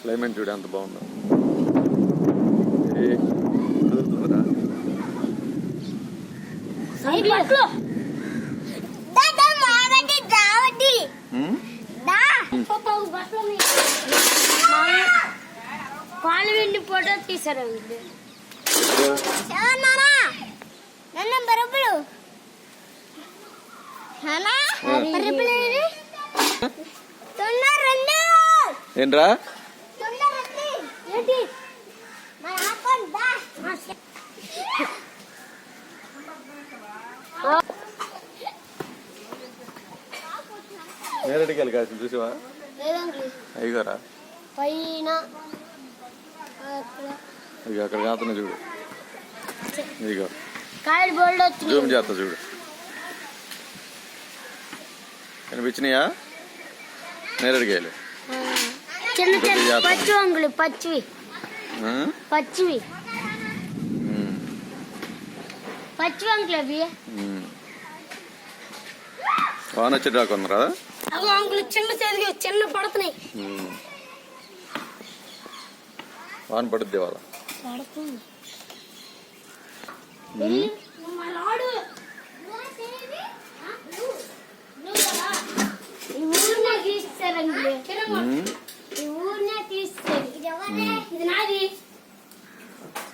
Climate చూడు ఎంత బాగుందో. వెళ్ళి ఫోటో తీసారు నన్ను బరుపులు ఏంట్రా? నేరడికి వెళ్ళి చూసావా? లేదండి అయ్యగారా? పైన అక్కడ ఇక అక్కడ కాస్తున్నా చూడు. ఇదిగో కాయలు బోల్డ్ జూమ్ చేస్తా చూడు. కనిపించినాయా? నేరడికాయలు చిన్న. పచ్చి వంగులు పచ్చివి. పచ్చివి. ఉమ్, పచ్చి వంగులు అవి. వాన వచ్చేటా కొన్నారా? అవి వంగులు చిన్న చెదిగి చిన్న పడుతున్నాయి. వాన పడుద్ది వాళ్ళ పడుతుంది.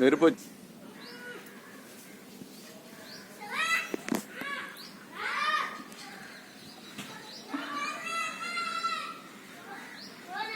നേരിപ്പോ